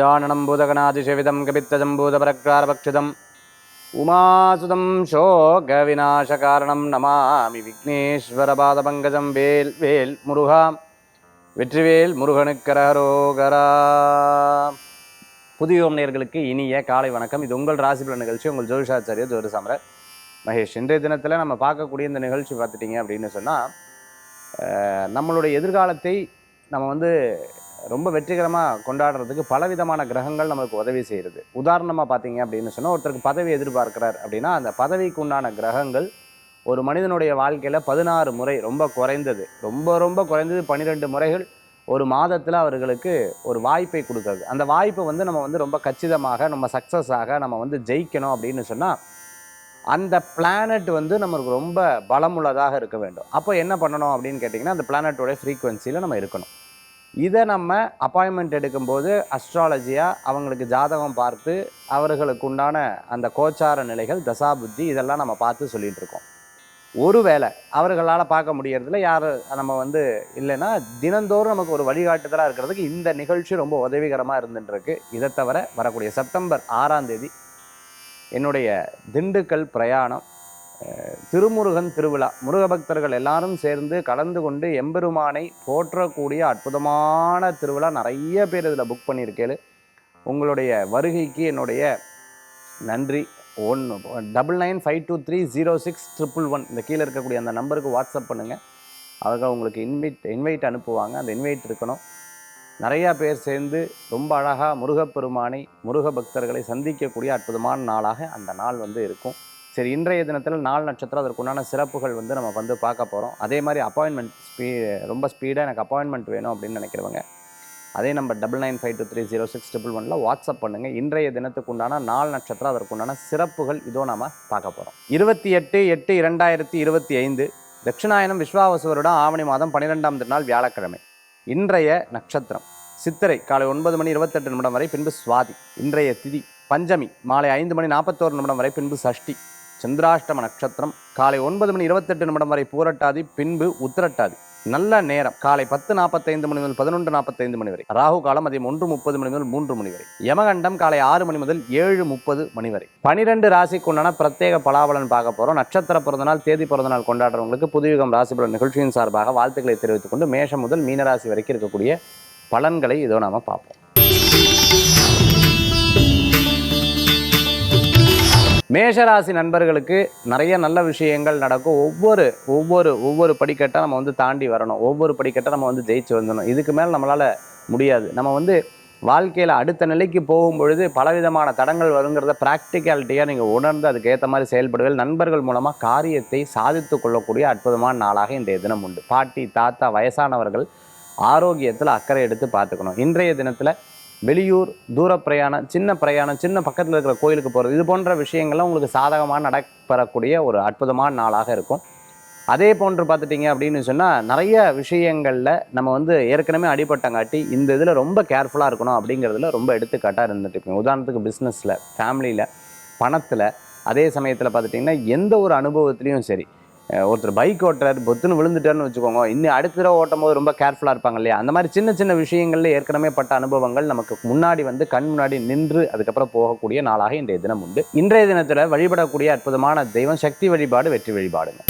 गजाननं भूतगणातिसेवितं कपित्तजम्बूतपरक्रारभक्षितम् उमासुतं शोकविनाशकारणं नमामि विघ्नेश्वरपादपङ्कजं வேல் வேல் முருகா வெற்றிவேல் முருகனுக்கரகரோகரா புதியோம் நேர்களுக்கு இனிய காலை வணக்கம் இது உங்கள் ராசிபல நிகழ்ச்சி உங்கள் ஜோதிஷாச்சாரிய ஜோதிசாமர மகேஷ் இன்றைய தினத்தில் நம்ம பார்க்கக்கூடிய இந்த நிகழ்ச்சி பார்த்துட்டிங்க அப்படின்னு சொன்னால் நம்மளுடைய எதிர்காலத்தை நம்ம வந்து ரொம்ப வெற்றிகரமாக கொண்டாடுறதுக்கு பலவிதமான கிரகங்கள் நமக்கு உதவி செய்கிறது உதாரணமாக பார்த்தீங்க அப்படின்னு சொன்னால் ஒருத்தருக்கு பதவி எதிர்பார்க்கிறார் அப்படின்னா அந்த பதவிக்கு உண்டான கிரகங்கள் ஒரு மனிதனுடைய வாழ்க்கையில் பதினாறு முறை ரொம்ப குறைந்தது. ரொம்ப ரொம்ப குறைந்தது பன்னிரெண்டு முறைகள் ஒரு மாதத்தில் அவர்களுக்கு ஒரு வாய்ப்பை கொடுக்குறது. அந்த வாய்ப்பை வந்து நம்ம வந்து ரொம்ப கச்சிதமாக நம்ம சக்ஸஸாக நம்ம வந்து ஜெயிக்கணும் அப்படின்னு சொன்னால் அந்த பிளானட் வந்து நமக்கு ரொம்ப பலமுள்ளதாக இருக்க வேண்டும். அப்போ என்ன பண்ணணும் அப்படின்னு கேட்டிங்கன்னா அந்த பிளானட்டோடைய ஃப்ரீக்குவென்சியில் நம்ம இருக்கணும். இதை நம்ம அப்பாயின்மெண்ட் எடுக்கும்போது அஸ்ட்ராலஜியாக அவங்களுக்கு ஜாதகம் பார்த்து அவர்களுக்கு உண்டான அந்த கோச்சார நிலைகள் தசாபுத்தி இதெல்லாம் நம்ம பார்த்து சொல்லிகிட்டு இருக்கோம். ஒருவேளை அவர்களால் பார்க்க முடியறதுல யார் நம்ம வந்து இல்லைன்னா தினந்தோறும் நமக்கு ஒரு வழிகாட்டுதலாக இருக்கிறதுக்கு இந்த நிகழ்ச்சி ரொம்ப உதவிகரமாக இருந்துட்டுருக்கு. இதை தவிர வரக்கூடிய செப்டம்பர் ஆறாம் தேதி என்னுடைய திண்டுக்கல் பிரயாணம் திருமுருகன் திருவிழா. முருக பக்தர்கள் எல்லாரும் சேர்ந்து கலந்து கொண்டு எம்பெருமானை போற்றக்கூடிய அற்புதமான திருவிழா நிறைய பேர் இதில் புக் பண்ணியிருக்கேன் உங்களுடைய வருகைக்கு என்னுடைய நன்றி. ஒன்று double nine five two three zero six triple one இந்த கீழே இருக்கக்கூடிய அந்த நம்பருக்கு வாட்ஸ்அப் பண்ணுங்கள் அவர்கள் உங்களுக்கு இன்வைட் இன்வைட் அனுப்புவாங்க. அந்த இன்வைட் இருக்கணும். நிறையா பேர் சேர்ந்து ரொம்ப அழகாக முருகப்பெருமானை முருக பக்தர்களை சந்திக்கக்கூடிய அற்புதமான நாளாக அந்த நாள் வந்து இருக்கும். சரி இன்றைய தினத்தில் நாலு நட்சத்திரம் அதற்குண்டான சிறப்புகள் வந்து நம்ம வந்து பார்க்க போகிறோம் அதே மாதிரி அப்பாயின்மெண்ட் ஸ்பீ ரொம்ப ஸ்பீடாக எனக்கு அப்பாயின்மெண்ட் வேணும் அப்படின்னு நினைக்கிறவங்க அதே number double nine five two three zero six triple ஒனில் வாட்ஸ்அப் பண்ணுங்கள் இன்றைய தினத்துக்கு உண்டான நாள் நட்சத்திரம் அதற்குண்டான சிறப்புகள் இதோ நாம பார்க்க போகிறோம் இருபத்தி எட்டு எட்டு இரண்டாயிரத்தி இருபத்தி ஐந்து தட்சிணாயனம் விஸ்வாவசுவருடன் ஆவணி மாதம் பன்னிரெண்டாம் திருநாள் வியாழக்கிழமை. இன்றைய நட்சத்திரம் சித்திரை காலை ஒன்பது மணி இருபத்தெட்டு நிமிடம் வரை பின்பு சுவாதி இன்றைய திதி பஞ்சமி மாலை ஐந்து மணி நாற்பத்தோரு நிமிடம் வரை பின்பு சஷ்டி சந்திராஷ்டம நட்சத்திரம். காலை ஒன்பது மணி இருபத்தெட்டு நிமிடம் வரை பூரட்டாதி பின்பு உத்திரட்டாதி. நல்ல நேரம். காலை பத்து நாற்பத்தைந்து மணி முதல் பதினொன்று நாற்பத்தைந்து மணி வரை. ராகு காலம் அதே ஒன்று முப்பது மணி முதல் மூன்று மணி வரை. யமகண்டம் காலை ஆறு மணி முதல் ஏழு முப்பது மணி வரை. பனிரெண்டு ராசிக்கு உண்டான பிரத்யேக பலாபலன் பார்க்க போறோம். நட்சத்திர பிறந்தநாள் தேதி பிறந்தநாள் கொண்டாடுறவங்களுக்கு புதுயுகம் ராசிபலன் நிகழ்ச்சியின் சார்பாக வாழ்த்துக்களை தெரிவித்துக் கொண்டு மேஷம் முதல் மீனராசி வரைக்கும் இருக்கக்கூடிய பலன்களை இதோ நாம பார்ப்போம். மேஷராசி நண்பர்களுக்கு நிறைய நல்ல விஷயங்கள் நடக்கும். ஒவ்வொரு ஒவ்வொரு ஒவ்வொரு படிக்கட்டாக நம்ம வந்து தாண்டி வரணும். ஒவ்வொரு படிக்கட்டாக நம்ம வந்து ஜெயிச்சு வந்துடணும். இதுக்கு மேலே நம்மளால் முடியாது. நம்ம வந்து வாழ்க்கையில் அடுத்த நிலைக்கு போகும்பொழுது பலவிதமான தடங்கள் வருங்கிறத ப்ராக்டிகாலிட்டியாக நீங்கள் உணர்ந்து அதுக்கேற்ற மாதிரி செயல்படுவீர்கள். நண்பர்கள் மூலமாக காரியத்தை சாதித்து கொள்ளக்கூடிய அற்புதமான நாளாக இன்றைய தினம் உண்டு. பாட்டி தாத்தா வயசானவர்கள் ஆரோக்கியத்தில் அக்கறை எடுத்து பார்த்துக்கணும். இன்றைய தினத்தில் வெளியூர் தூர பிரயாணம் சின்ன பிரயாணம் சின்ன பக்கத்தில் இருக்கிற கோயிலுக்கு போகிறது இது போன்ற விஷயங்கள்லாம் உங்களுக்கு சாதகமாக நடப்பெறக்கூடிய ஒரு அற்புதமான நாளாக இருக்கும். அதே போன்று பார்த்துட்டிங்க அப்படின்னு சொன்னால் நிறைய விஷயங்களில் நம்ம வந்து ஏற்கனவே அடிபட்டங்காட்டி இந்த இதில் ரொம்ப கேர்ஃபுல்லாக இருக்கணும் அப்படிங்கிறதுல ரொம்ப எடுத்துக்காட்டாக இருந்துட்டு உதாரணத்துக்கு பிஸ்னஸில் ஃபேமிலியில் பணத்தில் அதே சமயத்தில் பார்த்துட்டிங்கன்னா எந்த ஒரு அனுபவத்துலேயும் சரி ஒருத்தர் பைக் ஓட்டுறாரு பொத்துன்னு விழுந்துட்டாருன்னு வச்சுக்கோங்க. இன்னும் அடுத்த தடவை ஓட்டும் போது ரொம்ப கேர்ஃபுல்லாக இருப்பாங்க இல்லையா? அந்த மாதிரி சின்ன சின்ன விஷயங்கள்ல ஏற்கனவே பட்ட அனுபவங்கள் நமக்கு முன்னாடி வந்து கண் முன்னாடி நின்று அதுக்கப்புறம் போகக்கூடிய நாளாக இன்றைய தினம் உண்டு. இன்றைய தினத்தில் வழிபடக்கூடிய அற்புதமான தெய்வம் சக்தி வழிபாடு வெற்றி வழிபாடுங்க.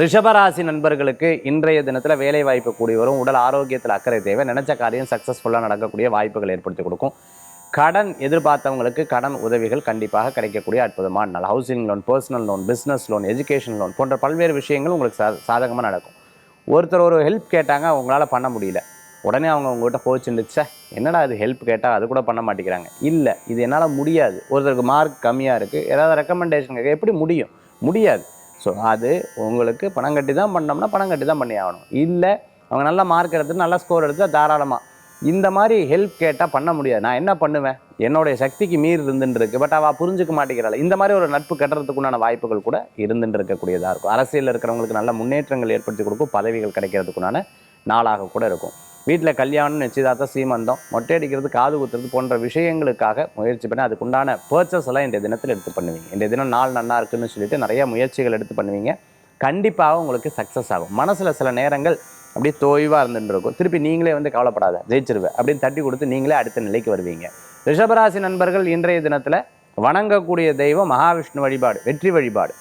ரிஷபராசி நண்பர்களுக்கு இன்றைய தினத்தில் வேலை வாய்ப்பு கூடி வரும் உடல் ஆரோக்கியத்தில் அக்கறை தேவை. நினைச்ச காரியம் சக்ஸஸ்ஃபுல்லாக நடக்கக்கூடிய வாய்ப்புகள் ஏற்படுத்தி கொடுக்கும். கடன் எதிர்பார்த்தவங்களுக்கு கடன் உதவிகள் கண்டிப்பாக கிடைக்கக்கூடிய அற்புதமான நாள். Housing loan personal loan business loan education loan போன்ற பல்வேறு விஷயங்கள் உங்களுக்கு சா சாதகமாக நடக்கும். ஒருத்தர் ஒரு ஹெல்ப் கேட்டாங்க அவங்களால பண்ண முடியல. உடனே அவங்க உங்கள்கிட்ட கோச்சுண்டுச்சே என்னடா இது ஹெல்ப் கேட்டால் அது கூட பண்ண மாட்டேங்கிறாங்க. இல்லை இது என்னால் முடியாது. ஒருத்தருக்கு மார்க் கம்மியாக இருக்குது ஏதாவது ரெக்கமெண்டேஷன் கேட்க எப்படி முடியும்? முடியாது. ஸோ அது உங்களுக்கு பணம் கட்டி தான் பண்ணோம்னா பணம் கட்டி தான் பண்ணி ஆகணும். இல்லை அவங்க நல்ல மார்க் எடுத்து நல்ல ஸ்கோர் எடுத்து தாராளமாக இந்த மாதிரி ஹெல்ப் கேட்டால் பண்ண முடியாது. நான் என்ன பண்ணுவேன்? என்னுடைய சக்திக்கு மீறி இருந்துருக்கு பட் அவள் புரிஞ்சுக்க மாட்டேங்கிறாள். இந்த மாதிரி ஒரு நட்பு கட்டுறதுக்குண்டான வாய்ப்புகள் கூட இருந்துட்டு இருக்கக்கூடியதாக இருக்கும். அரசியலில் இருக்கிறவங்களுக்கு நல்ல முன்னேற்றங்கள் ஏற்படுத்தி கொடுக்கும் பதவிகள் கிடைக்கிறதுக்குண்டான நாளாக கூட இருக்கும். வீட்டில் கல்யாணம் நிச்சயதார்த்தம் சீமந்தம் மொட்டை அடிக்கிறது காது குத்துறது போன்ற விஷயங்களுக்காக முயற்சி பண்ணி அதுக்குண்டான பர்ச்சஸ் எல்லாம் இன்றைய தினத்தில் எடுத்து பண்ணுவீங்க. இன்றைய தினம் நாள் நல்லா இருக்குன்னு சொல்லிட்டு நிறைய முயற்சிகள் எடுத்து பண்ணுவீங்க. கண்டிப்பாக உங்களுக்கு சக்ஸஸ் ஆகும். மனசில் சில நேரங்கள் அப்படியே தோய்வாக இருந்துட்டு இருக்கும் திருப்பி நீங்களே வந்து கவலைப்படாத ஜெயிச்சிருவேன் அப்படின்னு தட்டி கொடுத்து நீங்களே அடுத்த நிலைக்கு வருவீங்க. ரிஷபராசி நண்பர்கள் இன்றைய தினத்தில் வணங்கக்கூடிய தெய்வம் மகாவிஷ்ணு வழிபாடு வெற்றி வழிபாடு.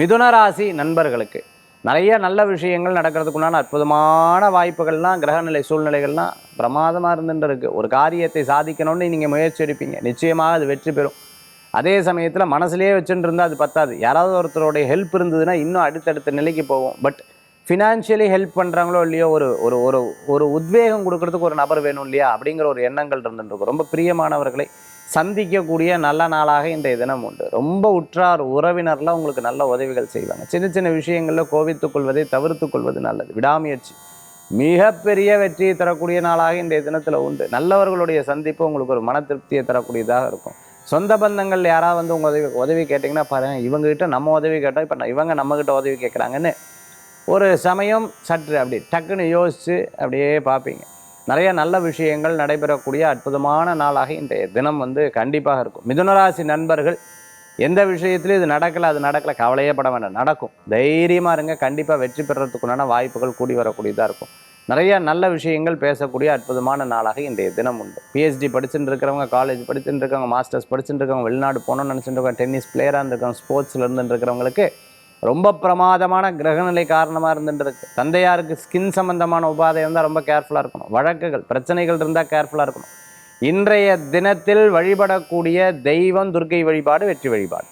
மிதுன ராசி நண்பர்களுக்கு நிறைய நல்ல விஷயங்கள் நடக்கிறதுக்குண்டான அற்புதமான வாய்ப்புகள்லாம் கிரகநிலை சூழ்நிலைகள்லாம் பிரமாதமாக இருந்துட்டு இருக்கு ஒரு காரியத்தை சாதிக்கணும்னு நீங்கள் முயற்சி எடுப்பீங்க. நிச்சயமாக அது வெற்றி பெறும். அதே சமயத்தில் மனசுலேயே வச்சுட்டு இருந்தால் அது பத்தாது. யாராவது ஒருத்தருடைய ஹெல்ப் இருந்ததுன்னா இன்னும் அடுத்தடுத்த நிலைக்கு போகும் பட் ஃபினான்ஷியலி ஹெல்ப் பண்ணுறாங்களோ இல்லையோ ஒரு ஒரு ஒரு ஒரு உத்வேகம் கொடுக்கறதுக்கு ஒரு நபர் வேணும் இல்லையா? அப்படிங்கிற ஒரு எண்ணங்கள் இருந்துருக்கும் ரொம்ப பிரியமானவர்களை சந்திக்கக்கூடிய நல்ல நாளாக இன்றைய தினம் உண்டு. ரொம்ப உற்றார் உறவினர்லாம் உங்களுக்கு நல்ல உதவிகள் செய்வாங்க. சின்ன சின்ன விஷயங்களில் கோவித்துக் கொள்வதை தவிர்த்து கொள்வது நல்லது. விடாமுயற்சி. மிகப்பெரிய வெற்றியை தரக்கூடிய நாளாக இன்றைய தினத்தில் உண்டு. நல்லவர்களுடைய சந்திப்பு உங்களுக்கு ஒரு மன திருப்தியை தரக்கூடியதாக இருக்கும். சொந்த பந்தங்கள் யாராவது வந்து உங்கள் உதவி உதவி கேட்டிங்கன்னா பாருங்க இவங்ககிட்ட நம்ம உதவி கேட்டோம் இப்போ இவங்க நம்மக்கிட்ட உதவி கேட்குறாங்கன்னு ஒரு சமயம் சற்று அப்படி டக்குன்னு யோசித்து அப்படியே பார்ப்பீங்க. நிறைய நல்ல விஷயங்கள் நடைபெறக்கூடிய அற்புதமான நாளாக இன்றைய தினம் வந்து கண்டிப்பாக இருக்கும். மிதுனராசி நண்பர்கள் எந்த விஷயத்துலையும் இது நடக்கலை அது நடக்கலை கவலையே பட வேண்டாம். நடக்கும். தைரியமாக இருங்க. கண்டிப்பாக வெற்றி பெறத்துக்குண்டான வாய்ப்புகள் கூடி வரக்கூடியதாக இருக்கும். நிறைய நல்ல விஷயங்கள் பேசக்கூடிய அற்புதமான நாளாக இன்றைய தினம் உண்டு. பிஹெச்டி படிச்சுட்டு இருக்கிறவங்க காலேஜ் படிச்சுட்டு இருக்கவங்க மாஸ்டர்ஸ் படிச்சுட்டு இருக்கவங்க வெளிநாடு போகணும்னு நினச்சிட்டு இருக்கவங்க டென்னிஸ் பிளேயராக இருந்திருக்கவங்க ஸ்போர்ட்ஸில் இருந்துட்டு இருக்கிறவங்களுக்கு ரொம்ப பிரமாதமான கிரகநிலை காரணமாக இருந்துட்டு இருக்கு. தந்தையாருக்கு ஸ்கின் சம்பந்தமான உபாதை இருந்தால் ரொம்ப கேர்ஃபுல்லாக இருக்கணும். வழக்குகள் பிரச்சனைகள் இருந்தால் கேர்ஃபுல்லாக இருக்கணும். இன்றைய தினத்தில் வழிபடக்கூடிய தெய்வம் துர்க்கை வழிபாடு வெற்றி வழிபாடு.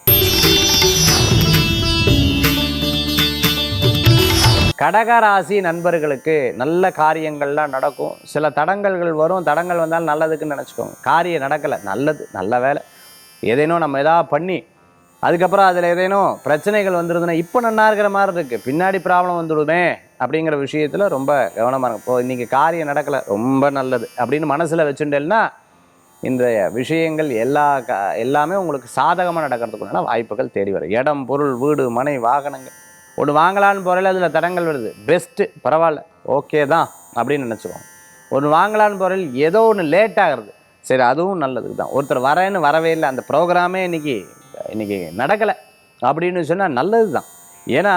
கடகராசி நண்பர்களுக்கு நல்ல காரியங்கள்லாம் நடக்கும். சில தடங்கல்கள் வரும். தடங்கள் வந்தால் நல்லதுக்குன்னு நினச்சிக்கோங்க. காரியம் நடக்கலை. நல்லது. நல்ல வேலை. எதேனோ நம்ம எதாவது பண்ணி அதுக்கப்புறம் அதில் எதேனோ பிரச்சனைகள் வந்துருதுன்னா இப்போ நன்னா இருக்கிற மாதிரி இருக்குது பின்னாடி ப்ராப்ளம் வந்துடுமே அப்படிங்கிற விஷயத்தில் ரொம்ப கவனமாக இருக்கும் இப்போ இன்றைக்கி காரியம் நடக்கலை. ரொம்ப நல்லது அப்படின்னு மனசில் வச்சுட்டேன்னா இந்த விஷயங்கள் எல்லா க எல்லாமே உங்களுக்கு சாதகமாக நடக்கிறதுக்குண்டான வாய்ப்புகள் தேடி வரும். இடம் பொருள் வீடு மனை வாகனங்கள். ஒன்று வாங்கலான்னு போகிறல அதில் தடங்கள் வருது. பெஸ்ட்டு பரவாயில்ல ஓகே தான் அப்படின்னு நினச்சிக்கோங்க. ஒன்று வாங்கலான்னு போகிறல ஏதோ ஒன்று லேட் ஆகிறது. சரி அதுவும் நல்லதுக்கு தான். ஒருத்தர் வரேன்னு வரவே இல்லை அந்த ப்ரோக்ராமே இன்னைக்கு இன்னைக்கு நடக்கலை அப்படின்னு சொன்னால் நல்லது தான். ஏன்னா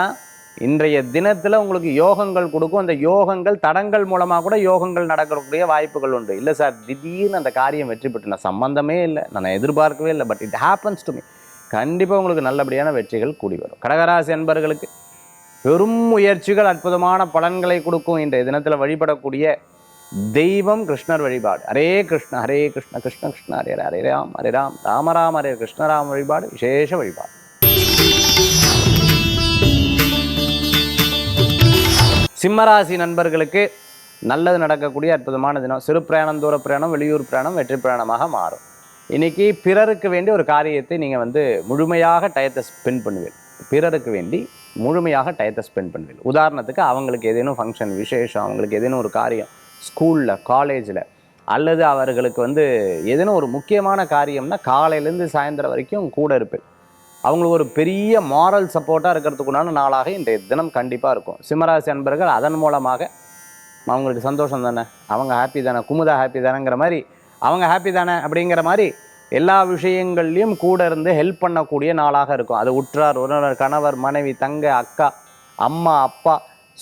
இன்றைய தினத்தில் உங்களுக்கு யோகங்கள் கொடுக்கும். அந்த யோகங்கள் தடங்கள் மூலமாக கூட யோகங்கள் நடக்கக்கூடிய வாய்ப்புகள் உண்டு. இல்லை சார் திடீர்னு அந்த காரியம் வெற்றி பெற்று நான் சம்மந்தமே இல்லை நான் எதிர்பார்க்கவே இல்லை but it happens to me கண்டிப்பாக உங்களுக்கு நல்லபடியான வெற்றிகள் கூடி வரும். கடகராசி என்பர்களுக்கு பெரும் முயற்சிகள் அற்புதமான பலன்களை கொடுக்கும் இன்றைய தினத்தில் வழிபடக்கூடிய தெய்வம் கிருஷ்ணர் வழிபாடு. ஹரே கிருஷ்ண ஹரே கிருஷ்ண கிருஷ்ண கிருஷ்ண ஹரே ஹரே, ராம் ஹரே ராம் ராம ராம ஹரே கிருஷ்ணராம் வழிபாடு விசேஷ வழிபாடு. சிம்மராசி நண்பர்களுக்கு நல்லது நடக்கக்கூடிய அற்புதமான தினம். சிறு பிரயாணம் தூர பிரயாணம் வெளியூர் பிரயாணம் வெற்றி பிரயாணமாக மாறும். இன்னைக்கு பிறருக்கு வேண்டி ஒரு காரியத்தை நீங்கள் வந்து முழுமையாக டயத்தை ஸ்பெண்ட் பண்ணுவீர்கள் பிறருக்கு வேண்டி முழுமையாக டயத்தை ஸ்பெண்ட் பண்ணுவீங்க. உதாரணத்துக்கு அவங்களுக்கு ஏதேனும் ஃபங்க்ஷன் விசேஷம் அவங்களுக்கு ஏதேனும் ஒரு காரியம் ஸ்கூலில் காலேஜில் அல்லது அவர்களுக்கு வந்து ஏதேனும் ஒரு முக்கியமான காரியம்னா காலையிலேருந்து சாயந்தரம் வரைக்கும் கூட இருப்பேன். அவங்களுக்கு ஒரு பெரிய மாரல் சப்போர்ட்டாக இருக்கிறதுக்குண்டான நாளாக இன்றைய தினம் கண்டிப்பாக இருக்கும். சிம்மராசி அன்பர்கள் அதன் மூலமாக அவங்களுக்கு சந்தோஷம் தானே? அவங்க ஹாப்பி தானே? குமுதா ஹாப்பி தானேங்கிற மாதிரி அவங்க ஹாப்பி தானே? அப்படிங்கிற மாதிரி எல்லா விஷயங்கள்லையும் கூட இருந்து ஹெல்ப் பண்ணக்கூடிய நாளாக இருக்கும். அது உற்றார் உறவினர் கணவர் மனைவி தங்க அக்கா அம்மா அப்பா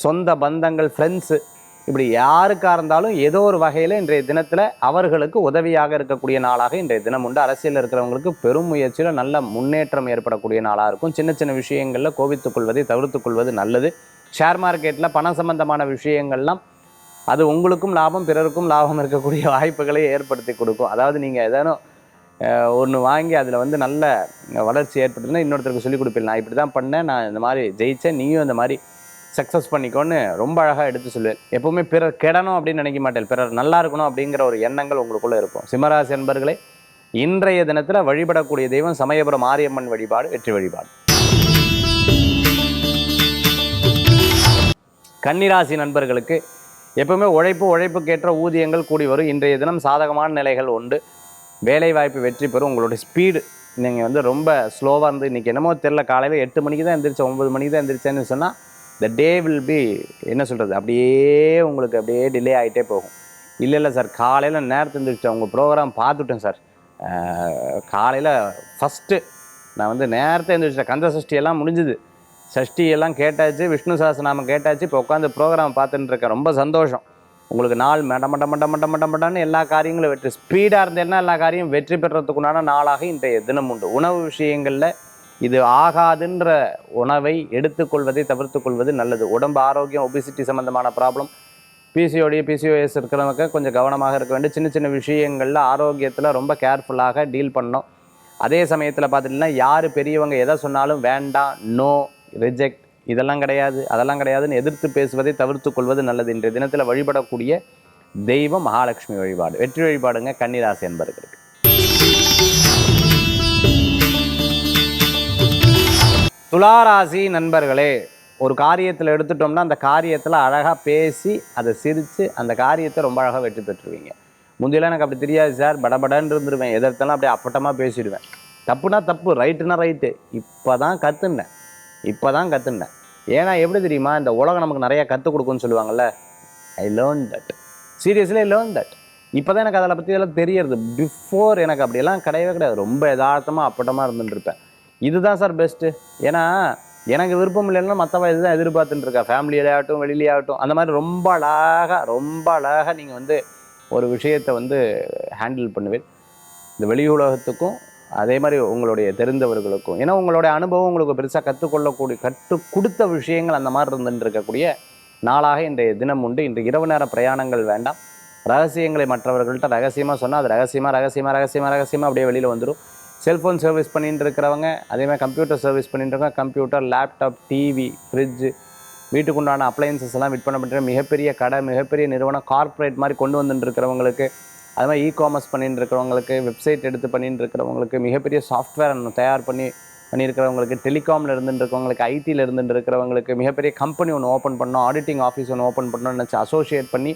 சொந்த பந்தங்கள் ஃப்ரெண்ட்ஸு இப்படி யாருக்காக இருந்தாலும் ஏதோ ஒரு வகையில் இன்றைய தினத்தில் அவர்களுக்கு உதவியாக இருக்கக்கூடிய நாளாக இன்றைய தினம் உண்டு. அரசியலில் இருக்கிறவங்களுக்கு பெரும் முயற்சியில் நல்ல முன்னேற்றம் ஏற்படக்கூடிய நாளாக இருக்கும். சின்ன சின்ன விஷயங்களில் கோவித்துக்கொள்வதை கொள்வதை நல்லது. ஷேர் மார்க்கெட்டில் பணம் சம்பந்தமான விஷயங்கள்லாம் அது உங்களுக்கும் லாபம் பிறருக்கும் லாபம் இருக்கக்கூடிய வாய்ப்புகளை ஏற்படுத்தி கொடுக்கும். அதாவது நீங்கள் ஏதேனும் ஒன்று வாங்கி அதில் வந்து நல்ல வளர்ச்சி ஏற்படுத்தினா இன்னொருத்தருக்கு சொல்லிக் கொடுப்பேன் நான் இப்படி தான் பண்ணேன். நான் இந்த மாதிரி ஜெயித்தேன் நீயும் இந்த மாதிரி சக்ஸஸ் பண்ணிக்கோன்னு ரொம்ப அழகாக எடுத்து சொல்லுவேன். எப்போவுமே பிறர் கெடணும் அப்படின்னு நினைக்க மாட்டேன். பிறர் நல்லா இருக்கணும் அப்படிங்கிற ஒரு எண்ணங்கள் உங்களுக்குள்ளே இருக்கும். சிம்மராசி என்பர்களே இன்றைய தினத்தில் வழிபடக்கூடிய தெய்வம் சமயபுரம் மாரியம்மன் வழிபாடு வெற்றி வழிபாடு. கன்னிராசி நண்பர்களுக்கு எப்பவுமே உழைப்பு உழைப்புக்கேற்ற ஊதியங்கள் கூடி வரும். இன்றைய தினம் சாதகமான நிலைகள் உண்டு. வேலை வாய்ப்பு வெற்றி பெறும். உங்களுடைய ஸ்பீடு நீங்கள் வந்து ரொம்ப ஸ்லோவாக இருந்து இன்றைக்கி என்னமோ தெரில காலையில் எட்டு மணிக்கு தான் எந்திரிச்சேன் ஒம்பது மணிக்கு தான் எந்திரிச்சேன்னு சொன்னால் த டே வில் பி என்ன சொல்கிறது அப்படியே உங்களுக்கு அப்படியே டிலே ஆகிட்டே போகும். இல்லை இல்லை சார் காலையில் நேரத்து எந்திரிச்சேன் உங்கள் ப்ரோக்ராம் பார்த்துட்டேன் சார் காலையில் ஃபஸ்ட்டு நான் வந்து நேரத்தை எழுந்திரிச்சிட்டேன் கந்த சஷ்டி எல்லாம் முடிஞ்சுது. சஷ்டி எல்லாம் கேட்டாச்சு விஷ்ணு சஹஸ்ரநாமம் கேட்டாச்சு இப்போ உட்காந்து ப்ரோக்ராம் பார்த்துட்டு இருக்கேன் ரொம்ப சந்தோஷம். உங்களுக்கு நாள் மட மட மட மட மட மடன்னு எல்லா காரியங்களும் வெற்றி ஸ்பீடாக இருந்தேன்னா எல்லா காரியம் வெற்றி பெறத்துக்குண்டான நாளாக இன்றைய தினம் உண்டு. உணவு விஷயங்களில் இது ஆகாதுன்ற உணவை எடுத்துக்கொள்வதை தவிர்த்து கொள்வது நல்லது. உடம்பு ஆரோக்கியம் ஒபிசிட்டி சம்மந்தமான ப்ராப்ளம் பிசிஓடி பிசிஓஎஸ் இருக்கிறவங்க கொஞ்சம் கவனமாக இருக்க வேண்டும். சின்ன சின்ன விஷயங்களில் ஆரோக்கியத்தில் ரொம்ப கேர்ஃபுல்லாக டீல் பண்ணோம் அதே சமயத்தில் பார்த்துட்டிங்கன்னா யார் பெரியவங்க எதை சொன்னாலும் வேண்டாம் நோ ரிஜெக்ட் இதெல்லாம் கிடையாது அதெல்லாம் கிடையாதுன்னு எதிர்த்து பேசுவதை தவிர்த்து கொள்வது நல்லது. இன்றைய தினத்தில் வழிபடக்கூடிய தெய்வம் மகாலட்சுமி வழிபாடு. வெற்றி வழிபாடுங்க கன்னிராசி என்பவர்களுக்கு துளாராசி நண்பர்களே ஒரு காரியத்தில் எடுத்துட்டோம்னா அந்த காரியத்தில் அழகாக பேசி அதை சிரித்து அந்த காரியத்தை ரொம்ப அழகாக வெற்றி பெற்றுருவீங்க. முந்தையெல்லாம் எனக்கு அப்படி தெரியாது சார் படபடன்னு இருந்துருவேன். எதிர்த்தெல்லாம் அப்படியே அப்பட்டமாக பேசிடுவேன். தப்புனா தப்பு ரைட்டுனா ரைட்டு இப்போ தான் கற்றுனேன் இப்போ தான் கற்றுனேன் ஏன்னா எப்படி தெரியுமா இந்த உலகம் நமக்கு நிறையா கற்றுக் கொடுக்குன்னு சொல்லுவாங்கள்ல I learn that seriously learn that இப்போ தான் எனக்கு அதில் பற்றி இதெல்லாம் தெரியறது. பிஃபோர் எனக்கு அப்படியெல்லாம் கிடையவே கிடையாது. ரொம்ப யதார்த்தமாக அப்பட்டமாக இருந்துட்டுருப்பேன் இதுதான் சார் பெஸ்ட்டு ஏன்னா எனக்கு விருப்பம் இல்லைன்னா மற்றவ இதுதான் எதிர்பார்த்துட்டு இருக்கா. ஃபேமிலியிலே ஆகட்டும் வெளியிலே ஆகட்டும் அந்த மாதிரி ரொம்ப அழகாக ரொம்ப அழகாக நீங்கள் வந்து ஒரு விஷயத்தை வந்து ஹேண்டில் பண்ணுவேன் இந்த வெளி உலகத்துக்கும் அதே மாதிரி உங்களுடைய தெரிந்தவர்களுக்கும். ஏன்னா உங்களுடைய அனுபவம் உங்களுக்கு பெருசாக கற்றுக்கொள்ளக்கூடிய கற்றுக் கொடுத்த விஷயங்கள் அந்த மாதிரி இருந்துட்டு இருக்கக்கூடிய நாளாக இன்றைய தினம் உண்டு. இன்று இரவு நேர பிரயாணங்கள் வேண்டாம். ரகசியங்களை மற்றவர்கள்ட்ட ரகசியமாக சொன்னால் அது ரகசியமாக ரகசியமாக ரகசியமாக ரகசியமாக அப்படியே வெளியில் வந்துடும் செல்ஃபோன் சர்வீஸ் பண்ணிட்டு இருக்கிறவங்க அதே மாதிரி கம்ப்யூட்டர் சர்வீஸ் பண்ணிட்டு இருக்கவங்க கம்ப்யூட்டர் லேப்டாப் டிவி ஃப்ரிட்ஜு வீட்டுக்குண்டான அப்ளையன்சஸ் எல்லாம் விற்பனை பண்ணுற மிகப்பெரிய கடை மிகப்பெரிய நிறுவனம் கார்ப்பரேட் மாதிரி கொண்டு வந்துட்டு இருக்கிறவங்களுக்கு அது மாதிரி இ காமர்ஸ் பண்ணிட்டு இருக்கிறவங்களுக்கு வெப்சைட் எடுத்து பண்ணிட்டு இருக்கிறவங்களுக்கு மிகப்பெரிய சாஃப்ட்வேர் தயார் பண்ணி பண்ணியிருக்கிறவங்களுக்கு டெலிகாமில் இருந்துட்டு இருக்கவங்களுக்கு ஐடியில் இருந்துட்டு இருக்கிறவங்களுக்கு மிகப்பெரிய கம்பெனி ஒன்று ஓப்பன் பண்ணணும் ஆடிட்டிங் ஆஃபீஸ் ஒன்று ஓப்பன் பண்ணணும்னு நினச்சி அசோசியேட் பண்ணி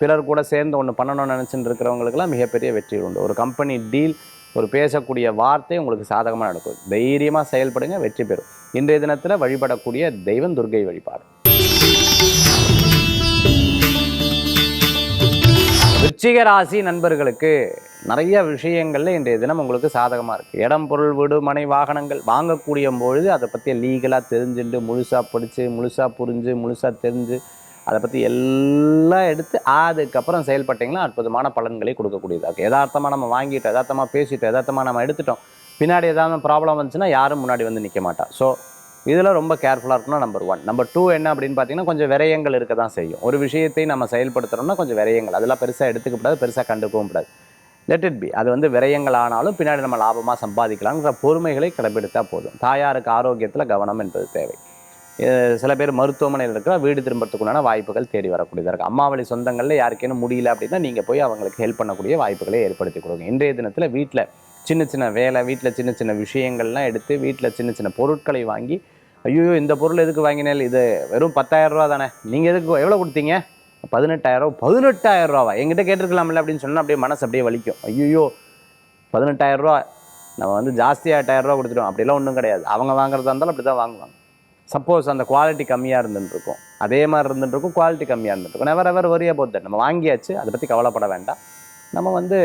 பிறர் கூட சேர்ந்து ஒன்று பண்ணணும்னு நினச்சிட்டு இருக்கிறவங்களுக்குலாம் மிகப்பெரிய வெற்றி உண்டு. ஒரு கம்பெனி டீல் ஒரு பேசக்கூடிய வார்த்தை உங்களுக்கு சாதகமாக நடக்கும். தைரியமாக செயல்படுங்க வெற்றி பெறும். இன்றைய தினத்தில் வழிபடக்கூடிய தெய்வம் துர்க்கை வழிபாடு. விச்சிக ராசி நண்பர்களுக்கு நிறைய விஷயங்கள்ல இன்றைய தினம் உங்களுக்கு சாதகமாக இருக்குது இடம் பொருள் வீடு மனை வாகனங்கள் வாங்கக்கூடிய பொழுது அதை பற்றி லீகலாக தெரிஞ்சுட்டு முழுசாக படித்து முழுசாக புரிஞ்சு முழுசாக தெரிஞ்சு அதை பற்றி எல்லாம் எடுத்து அதுக்கப்புறம் செயல்பட்டிங்கன்னா அற்புதமான பலன்களை கொடுக்கக்கூடியதாக இருக்குது யதார்த்தமாக நம்ம வாங்கிட்டோம் யதார்த்தமாக பேசிட்டோம் யதார்த்தமாக நம்ம எடுத்துட்டோம். பின்னாடி ஏதாவது ப்ராப்ளம் வந்துச்சுன்னா யாரும் முன்னாடி வந்து நிற்க மாட்டா. ஸோ இதில் ரொம்ப கேர்ஃபுல்லாக இருக்கணும் நம்பர் ஒன் நம்பர் டூ என்ன அப்படின்னு பார்த்தீங்கன்னா கொஞ்சம் விரயங்கள் இருக்க தான் செய்யும். ஒரு விஷயத்தை நம்ம செயல்படுத்துகிறோம்னா கொஞ்சம் விரயங்கள். அதெல்லாம் பெருசாக எடுத்துக்கப்படாது பெருசாக கண்டுக்கவும் கூடாது. லெட் இட் பி அது வந்து விரயங்கள் ஆனாலும் பின்னாடி நம்ம லாபமாக சம்பாதிக்கலாங்கிற பொறுமைகளை கடைபிடித்தால் போதும். தாயாருக்கு ஆரோக்கியத்தில் கவனம் என்பது தேவை. சில பேர் மருத்துவமனையில் இருக்கிற வீடு திரும்புறதுக்குள்ளான வாய்ப்புகள் தேடி வரக்கூடியதாக இருக்குது அம்மாவளி சொந்தங்களில் யாருக்கேனும் முடியல அப்படின்னா நீங்கள் போய் அவங்களுக்கு ஹெல்ப் பண்ணக்கூடிய வாய்ப்புகளை ஏற்படுத்தி கொடுங்க. இன்றைய தினத்தில் வீட்டில் சின்ன சின்ன வேலை வீட்டில் சின்ன சின்ன விஷயங்கள்லாம் எடுத்து வீட்டில் சின்ன சின்ன பொருட்களை வாங்கி ஐயோ இந்த பொருள் எதுக்கு வாங்கினேன்? இது வெறும் பத்தாயிரம் ரூபா தானே. நீங்கள் எதுக்கு எவ்வளோ கொடுத்தீங்க? பதினெட்டாயிரம் பதினெட்டாயிரம் ரூபாவா எங்கிட்ட கேட்டிருக்கலாம்ல அப்படின்னு சொன்னால் அப்படியே மனசு அப்படியே வலிக்கும். ஐயோ பதினெட்டாயிரம் ரூபா நம்ம வந்து ஜாஸ்தியாக எட்டாயிரம் ரூபா கொடுத்துட்டோம். அப்படிலாம் ஒன்றும் கிடையாது. அவங்க வாங்குறதா இருந்தாலும் அப்படி தான் வாங்குவாங்க. சப்போஸ் அந்த குவாலிட்டி கம்மியாக இருந்துட்டுருக்கும். அதே மாதிரி இருந்துட்டுருக்கும் குவாலிட்டி கம்மியாக இருந்துட்டு நெவர் எவர் வரியா போத்த நம்ம வாங்கியாச்சு அதை பற்றி கவலைப்பட வேண்டாம். நம்ம வந்து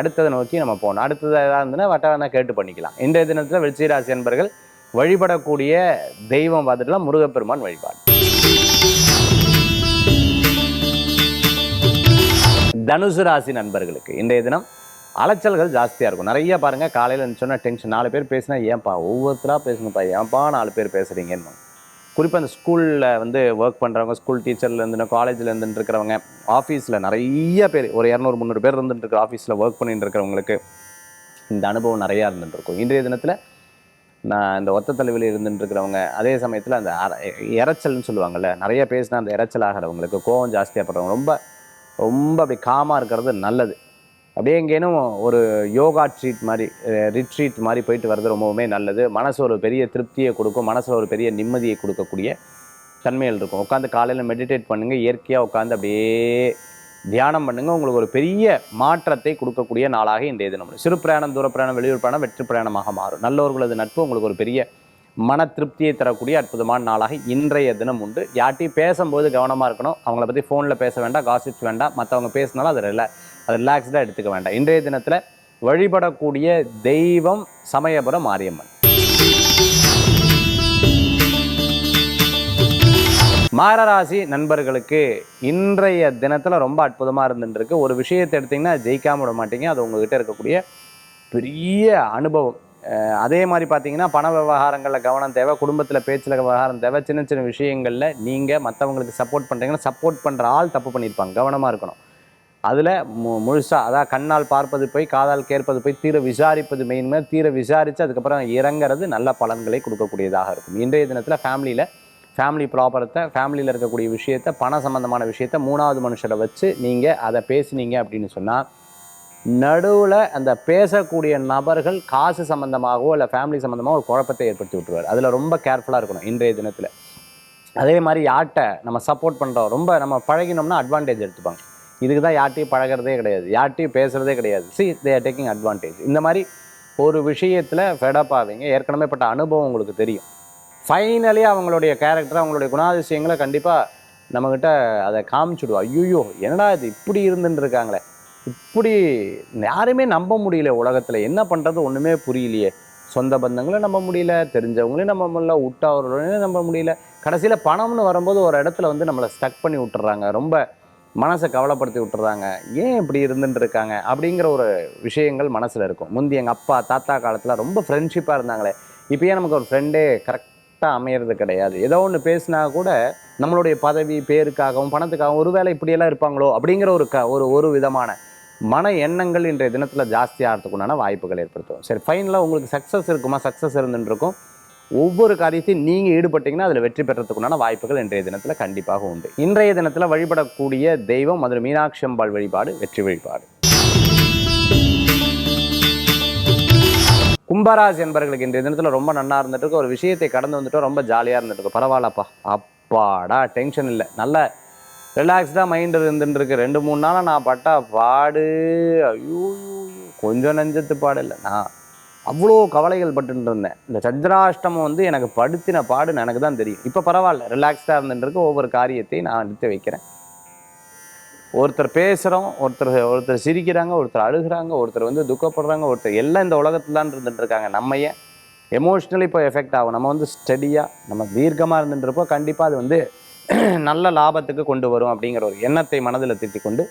அடுத்ததை நோக்கி நம்ம போகணும். அடுத்தது எதாவது இருந்ததுன்னா வட்ட கேட்டு பண்ணிக்கலாம். இன்றைய தினத்தில் விருச்சிகராசி என்பர்கள் வழிபடக்கூடிய தெய்வம் பார்த்துட்டுலாம் முருகப்பெருமான் வழிபாடு. தனுசு ராசி நண்பர்களுக்கு இன்றைய தினம் அலைச்சல்கள் ஜாஸ்தியாக இருக்கும். நிறைய பாருங்கள் காலையில் இருந்துச்சோன்னா டென்ஷன் நாலு பேர் பேசினா ஏன்பா ஒவ்வொருத்தராக பேசணும்ப்பா ஏன்பா நாலு பேர் பேசுகிறீங்கன்னு குறிப்பாக அந்த ஸ்கூலில் வந்து ஒர்க் பண்ணுறவங்க ஸ்கூல் டீச்சரில் இருந்து காலேஜில் இருந்துட்டு இருக்கிறவங்க ஆஃபீஸில் நிறைய பேர் ஒரு இரநூறு முந்நூறு பேர் இருந்துட்டு இருக்கிற ஆஃபீஸில் ஒர்க் பண்ணிட்டு இருக்கிறவங்களுக்கு இந்த அனுபவம் நிறையா இருந்துட்டு இருக்கும். இன்றைய தினத்தில் நான் இந்த ஒத்த தலைவில் இருந்துட்டுருக்கிறவங்க அதே சமயத்தில் அந்த இறைச்சல்னு இரைச்சல்னு சொல்லுவாங்கல்ல நிறைய பேசினா அந்த இரைச்சல் ஆகிறவங்களுக்கு கோவம் ஜாஸ்தியாக படுறவங்க ரொம்ப ரொம்ப அப்படி காமாக இருக்கிறது நல்லது. அப்படியே எங்கேனும் ஒரு யோகா ட்ரீட் மாதிரி ரிட்ரீட் மாதிரி போயிட்டு வர்றது ரொம்பவுமே நல்லது. மனசு ஒரு பெரிய திருப்தியை கொடுக்கும் மனசில் ஒரு பெரிய நிம்மதியை கொடுக்கக்கூடிய தன்மைகள் இருக்கும். உட்காந்து காலையில் மெடிடேட் பண்ணுங்கள் இயற்கையாக உட்காந்து அப்படியே தியானம் பண்ணுங்கள் உங்களுக்கு ஒரு பெரிய மாற்றத்தை கொடுக்கக்கூடிய நாளாக இன்றைய தினம். சிறு பிரயாணம் தூர பிரயாணம் வெளியூர் பிரயாணம் வெற்றி பிரயாணமாக மாறும். நல்லவர்களது நட்பு உங்களுக்கு ஒரு பெரிய மன திருப்தியை தரக்கூடிய அற்புதமான நாளாக இன்றைய தினம் உண்டு. யார்ட்டையும் பேசும்போது கவனமாக இருக்கணும். அவங்கள பற்றி ஃபோனில் பேச வேண்டாம் காசிப்ஸ் வேண்டாம். மற்றவங்க பேசினாலும் அது ரிலா அது ரிலாக்ஸ்டாக எடுத்துக்க வேண்டாம். இன்றைய தினத்தில் வழிபடக்கூடிய தெய்வம் சமயபுரம் மாரியம்மன். மாரராசி நண்பர்களுக்கு இன்றைய தினத்தில் ரொம்ப அற்புதமாக இருந்துருக்கு ஒரு விஷயத்தை எடுத்திங்கன்னா ஜெயிக்காம விட மாட்டீங்க. அது உங்ககிட்ட இருக்கக்கூடிய பெரிய அனுபவம். அதே மாதிரி பார்த்தீங்கன்னா பண விவகாரங்களில் கவனம் தேவை குடும்பத்தில் பேச்சில் விவகாரம் தேவை சின்ன சின்ன விஷயங்களில் நீங்கள் மற்றவங்களுக்கு சப்போர்ட் பண்ணுறீங்கன்னா சப்போர்ட் பண்ணுற ஆள் தப்பு பண்ணியிருப்பாங்க. கவனமாக இருக்கணும். அதில் மு முழுசாக அதாவது கண்ணால் பார்ப்பது போய் காதால் கேட்பது போய் தீர விசாரிப்பது மெயின்மே தீர விசாரித்து அதுக்கப்புறம் இறங்குறது நல்ல பலன்களை கொடுக்கக்கூடியதாக இருக்கும். இன்றைய தினத்தில் ஃபேமிலியில் ஃபேமிலி ப்ராப்பரத்தை ஃபேமிலியில் இருக்கக்கூடிய விஷயத்தை பண சம்மந்தமான விஷயத்த மூணாவது மனுஷரை வச்சு நீங்கள் அதை பேசுனீங்க அப்படின்னு சொன்னால் நடுவில் அந்த பேசக்கூடிய நபர்கள் காசு சம்மந்தமாகவோ இல்லை ஃபேமிலி சம்மந்தமாக ஒரு குழப்பத்தை ஏற்படுத்தி விட்டுருவார். அதில் ரொம்ப கேர்ஃபுல்லாக இருக்கணும் இன்றைய தினத்தில். அதே மாதிரி யார்கிட்ட நம்ம சப்போர்ட் பண்ணுறோம் ரொம்ப நம்ம பழகினோம்னா அட்வான்டேஜ் எடுத்துப்பாங்க. இதுக்கு தான் யார்ட்டையும் பழகிறதே கிடையாது. யார்ட்டையும் பேசுகிறதே கிடையாது. See they are taking advantage இந்த மாதிரி ஒரு விஷயத்தில் ஃபெடப் ஆவீங்க. ஏற்கனவே பட்ட அனுபவம் உங்களுக்கு தெரியும். ஃபைனலி அவங்களுடைய கேரக்டர் அவங்களுடைய குணாதிசயங்களை கண்டிப்பாக நம்மக்கிட்ட அதை காமிச்சுடுவா. ஐயோ என்னடா இது? இப்படி இருந்துருக்காங்களே இருக்காங்களே. இப்படி யாருமே நம்ப முடியல உலகத்தில். என்ன பண்ணுறது ஒன்றுமே புரியலையே. சொந்த பந்தங்களை நம்ப முடியல தெரிஞ்சவங்களையும் நம்ப முடியல விட்டவர்களையும் நம்ப முடியல. கடைசியில் பணம்னு வரும்போது ஒரு இடத்துல வந்து நம்மளை ஸ்டக் பண்ணி விட்டுறாங்க. ரொம்ப மனசை கவலைப்படுத்தி விட்டுறாங்க. ஏன் இப்படி இருந்துட்டு இருக்காங்க? அப்படிங்கிற ஒரு விஷயங்கள் மனசில் இருக்கும். முந்தி எங்கள் அப்பா தாத்தா காலத்தில் ரொம்ப ஃப்ரெண்ட்ஷிப்பாக இருந்தாங்களே. இப்போ ஏன் நமக்கு ஒரு ஃப்ரெண்டே கரெக்ட் அமையிறது கிடையாது. ஏதோ ஒன்று பேசினா கூட நம்மளுடைய பதவி பேருக்காகவும் பணத்துக்காகவும் ஒருவேளை இப்படியெல்லாம் இருப்பாங்களோ அப்படிங்கிற ஒரு க ஒரு ஒரு விதமான மன எண்ணங்கள் இன்றைய தினத்தில் ஜாஸ்தியாகிறதுக்கு உண்டான வாய்ப்புகள் ஏற்படுத்தும். சரி ஃபைனலாக உங்களுக்கு சக்ஸஸ் இருக்குமா? சக்ஸஸ் இருந்துருக்கும் இருக்கும். ஒவ்வொரு காரியத்தையும் நீங்கள் ஈடுபட்டீங்கன்னா அதில் வெற்றி பெறத்துக்குண்டான வாய்ப்புகள் இன்றைய தினத்தில் கண்டிப்பாக உண்டு. இன்றைய தினத்தில் வழிபடக்கூடிய தெய்வம் அதில் மீனாட்சி அம்பாள் வழிபாடு வெற்றி வழிபாடு. கும்பராசி என்பவர்களுக்கு இன்றைய தினத்தில் ரொம்ப நல்லா இருந்துட்டு இருக்கு ஒரு விஷயத்தை கடந்து வந்துட்டு ரொம்ப ஜாலியாக இருந்துட்டு இருக்கு பரவாயில்லப்பா. அப்பாடா டென்ஷன் இல்லை. நல்ல ரிலாக்ஸ்டாக மைண்ட் இருந்துட்டு ரெண்டு மூணு நாளாக நான் பட்டா பாடு. ஐயோ கொஞ்சம் நெஞ்சத்து பாடு இல்லை. நான் அவ்வளோ கவலைகள் பட்டுட்டு இருந்தேன். இந்த சந்திராஷ்டமம் வந்து எனக்கு படுத்தின பாடுன்னு எனக்கு தான் தெரியும். இப்போ பரவாயில்ல. ரிலாக்ஸ்டாக இருந்துட்டு ஒவ்வொரு காரியத்தையும் நான் நிறுத்தி வைக்கிறேன். ஒருத்தர் பேசுகிறோம் ஒருத்தர் ஒருத்தர் சிரிக்கிறாங்க ஒருத்தர் அழுகுறாங்க ஒருத்தர் வந்து துக்கப்படுறாங்க ஒருத்தர் எல்லாம் இந்த உலகத்தில் தான் இருந்துட்டு இருக்காங்க நம்ம ஏன் எமோஷ்னலி இப்போ எஃபெக்ட் ஆகும். நம்ம வந்து ஸ்டடியாக நம்ம தீர்க்கமாக இருந்துட்டுருப்போம். கண்டிப்பாக அது வந்து நல்ல லாபத்துக்கு கொண்டு வரும் அப்படிங்கிற ஒரு எண்ணத்தை மனதில் திட்டி கொண்டு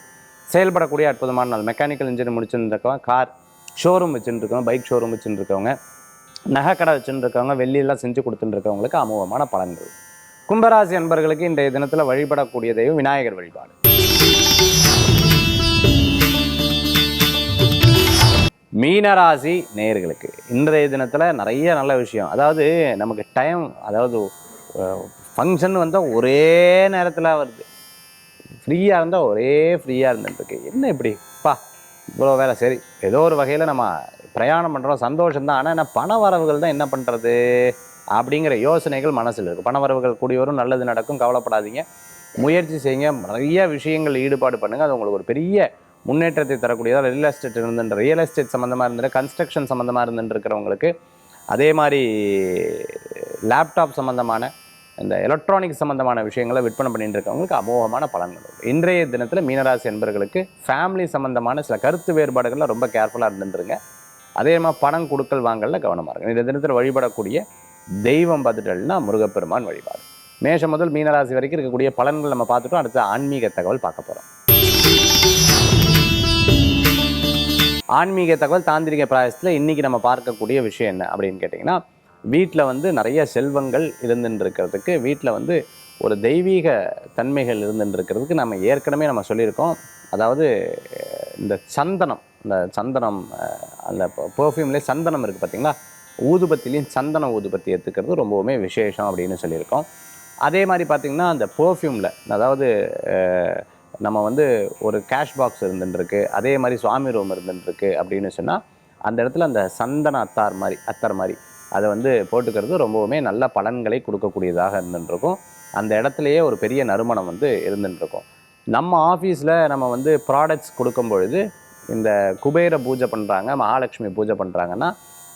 செயல்படக்கூடிய அற்புதமான நாள். மெக்கானிக்கல் இன்ஜினியர் முடிச்சுருக்கவங்க கார் ஷோரூம் வச்சுட்டு பைக் ஷோரூம் வச்சுருக்கவங்க நகைக்கடை வச்சுருக்கவங்க இருக்கவங்க வெள்ளியெல்லாம் செஞ்சு கொடுத்துட்டுருக்கவங்களுக்கு அமோகமான பலன்கள். கும்பராசி அன்பர்களுக்கு இன்றைய தினத்தில் வழிபடக்கூடிய தெய்வம் விநாயகர் வழிபாடு. மீனராசி நேயர்களுக்கு இன்றைய தினத்தில் நிறைய நல்ல விஷயம். அதாவது நமக்கு டைம் அதாவது ஃபங்க்ஷன் வந்தால் ஒரே நேரத்தில் வருது. ஃப்ரீயாக இருந்தால் ஒரே ஃப்ரீயாக இருந்துட்டுருக்கு. என்ன இப்படி? பா இவ்வளோ வேலை. சரி ஏதோ ஒரு வகையில் நம்ம பிரயாணம் பண்ணுறோம் சந்தோஷம் தான். ஆனால் என்ன பண வரவுகள் தான் என்ன பண்ணுறது அப்படிங்கிற யோசனைகள் மனசில் இருக்குது பண வரவுகள் கூடி வரும் நல்லது நடக்கும். கவலைப்படாதீங்க. முயற்சி செய்யுங்க. நிறைய விஷயங்கள் ஈடுபாடு பண்ணுங்கள் அது உங்களுக்கு ஒரு பெரிய முன்னேற்றத்தை தரக்கூடியதாக ரியல் எஸ்டேட் இருந்துன்ற ரியல் எஸ்டேட் சம்மந்தமாக இருந்துட்டு கன்ஸ்ட்ரக்ஷன் சம்மந்தமாக இருந்துட்டு இருக்கிறவங்களுக்கு அதே மாதிரி லேப்டாப் சம்மந்தமான இந்த எலக்ட்ரானிக் சம்மந்தமான விஷயங்களை விற்பனை பண்ணிட்டு இருக்கவங்களுக்கு அமோகமான பலன்கள் இன்றைய தினத்தில் மீனராசி என்பவர்களுக்கு ஃபேமிலி சம்மந்தமான சில கருத்து வேறுபாடுகளில் ரொம்ப கேர்ஃபுல்லாக இருந்துருங்க அதே மாதிரி பணம் கொடுக்கல் வாங்கல கவனமாக இருக்கும் இந்த தினத்தில் வழிபடக்கூடிய தெய்வம் பார்த்துட்டோம்னா முருகப்பெருமான் வழிபாடு. மேஷம் முதல் மீனராசி வரைக்கும் இருக்கக்கூடிய பலன்கள் நம்ம பார்த்துட்டோம். அடுத்து ஆன்மீக தகவல் பார்க்க போகிறோம் ஆன்மீக தகவல் தாந்திரிக பிராயசத்தில் இன்றைக்கி நம்ம பார்க்கக்கூடிய விஷயம் என்ன அப்படின்னு கேட்டிங்கன்னா வீட்டில் வந்து நிறைய செல்வங்கள் இருந்துட்டு இருக்கிறதுக்கு வீட்டில் வந்து ஒரு தெய்வீக தன்மைகள் இருந்துட்டு இருக்கிறதுக்கு நம்ம ஏற்கனவே நம்ம சொல்லியிருக்கோம். அதாவது இந்த சந்தனம் இந்த சந்தனம் அந்த பெர்ஃப்யூம்லேயே சந்தனம் இருக்குது பார்த்திங்களா? ஊதுபத்திலையும் சந்தன ஊதுபத்தி எடுத்துக்கிறது ரொம்பவுமே விசேஷம் அப்படின்னு சொல்லியிருக்கோம். அதே மாதிரி பார்த்திங்கன்னா அந்த பெர்ஃப்யூமில் அதாவது நம்ம வந்து ஒரு கேஷ் பாக்ஸ் இருந்துருக்கு அதே மாதிரி சுவாமி ரூம் இருந்துருக்கு அப்படின்னு சொன்னால் அந்த இடத்துல அந்த சந்தன அத்தார் மாதிரி அத்தர் மாதிரி அதை வந்து போட்டுக்கிறது ரொம்பவுமே நல்ல பலன்களை கொடுக்கக்கூடியதாக இருந்துருக்கும் அந்த இடத்துலையே ஒரு பெரிய நறுமணம் வந்து இருந்துருக்கும் நம்ம ஆஃபீஸில் நம்ம வந்து ப்ராடக்ட்ஸ் கொடுக்கும் பொழுது இந்த குபேர பூஜை பண்ணுறாங்க மகாலட்சுமி பூஜை பண்ணுறாங்கன்னா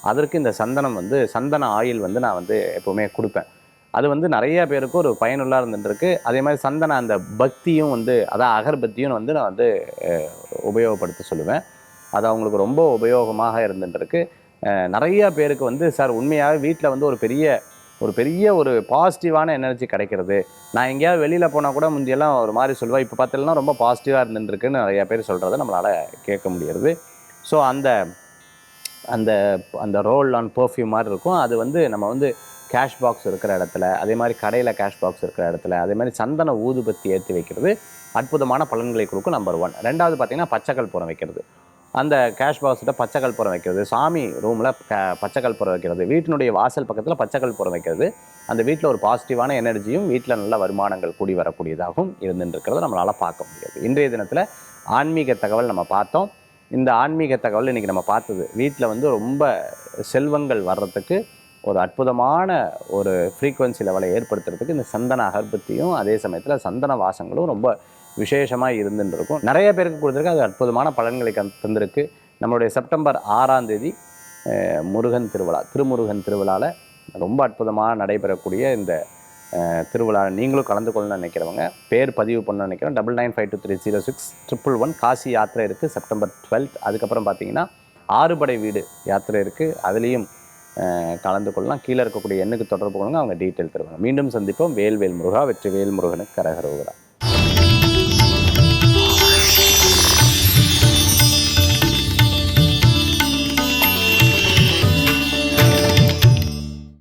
அதற்கு இந்த சந்தனம் வந்து சந்தன ஆயில் வந்து நான் வந்து எப்போவுமே கொடுப்பேன். அது வந்து நிறைய பேருக்கு ஒரு பயனுள்ளாக இருந்துருக்கு அதே மாதிரி சந்தன அந்த பக்தியும் வந்து அதான் அகர்பத்தியும் வந்து நான் வந்து உபயோகப்படுத்த சொல்லுவேன். அது அவங்களுக்கு ரொம்ப உபயோகமாக இருந்துட்டுருக்கு. நிறைய பேருக்கு வந்து சார் உண்மையாகவே வீட்டில் வந்து ஒரு பெரிய ஒரு பெரிய ஒரு பாசிட்டிவான எனர்ஜி கிடைக்கிறது. நான் எங்கேயாவது வெளியில் போனால் கூட முந்தியெல்லாம் ஒரு மாதிரி சொல்லுவேன் இப்போ பார்த்தீங்கன்னா ரொம்ப பாசிட்டிவாக இருந்துருக்குன்னு நிறைய பேர் சொல்கிறத நம்மளால் கேட்க முடியுது ஸோ அந்த அந்த அந்த ரோல் ஆன் பர்ஃப்யூம் மாதிரி இருக்கும். அது வந்து நம்ம வந்து கேஷ் பாக்ஸ் இருக்கிற இடத்துல அதே மாதிரி கடையில் கேஷ் பாக்ஸ் இருக்கிற இடத்துல அதே மாதிரி சந்தன ஊதுபத்தி ஏற்றி வைக்கிறது அற்புதமான பலன்களை கொடுக்கும் நம்பர் ஒன் ரெண்டாவது பார்த்தீங்கன்னா பச்சைக்கல் புறம் வைக்கிறது. அந்த கேஷ் பாக்ஸ்கிட்ட பச்சைக்கல் புறம் வைக்கிறது. சாமி ரூமில் பச்சைக்கல் புறம் வைக்கிறது. வீட்டினுடைய வாசல் பக்கத்தில் பச்சைக்கல் புறம் வைக்கிறது. அந்த வீட்டில் ஒரு பாசிட்டிவான எனர்ஜியும் வீட்டில் நல்ல வருமானங்கள் கூடி வரக்கூடியதாகவும் இருந்துருக்கிறத நம்மளால் பார்க்க முடியாது. இன்றைய தினத்தில் ஆன்மீக தகவல் நம்ம பார்த்தோம். இந்த ஆன்மீக தகவல் இன்றைக்கி நம்ம பார்த்தது வீட்டில் வந்து ரொம்ப செல்வங்கள் வர்றதுக்கு ஒரு அற்புதமான ஒரு ஃப்ரீக்குவன்சி லெவலை ஏற்படுத்துறதுக்கு இந்த சந்தன அகர்பத்தியும் அதே சமயத்தில் சந்தன வாசங்களும் ரொம்ப விசேஷமாக இருந்துட்டு இருக்கும் நிறைய பேருக்கு கொடுத்துருக்கு அது அற்புதமான பலன்களை தந்திருக்கு. நம்மளுடைய செப்டம்பர் ஆறாம் தேதி முருகன் திருவிழா திருமுருகன் திருவிழாவில் ரொம்ப அற்புதமாக நடைபெறக்கூடிய இந்த திருவிழா. நீங்களும் கலந்து கொள்ளணும்னு நினைக்கிறவங்க பேர் பதிவு பண்ணணும்னு நினைக்கிறோம் double nine five two three zero six triple one Kashi யாத்திரை இருக்குது செப்டம்பர் டுவெல்த் அதுக்கப்புறம் பார்த்தீங்கன்னா ஆறுபடை வீடு யாத்திரை இருக்குது அதுலேயும் கலந்து கொள்ளலாம். கீழே இருக்கக்கூடிய எண்ணுக்கு தொடர்பு கொள்ளுங்க. அவங்க டீட்டெயில் தருவாங்க. மீண்டும் சந்திப்போம். வேல்வேல் முருகா வெற்றி வேல் முருகனுக்கு கரகரோகரா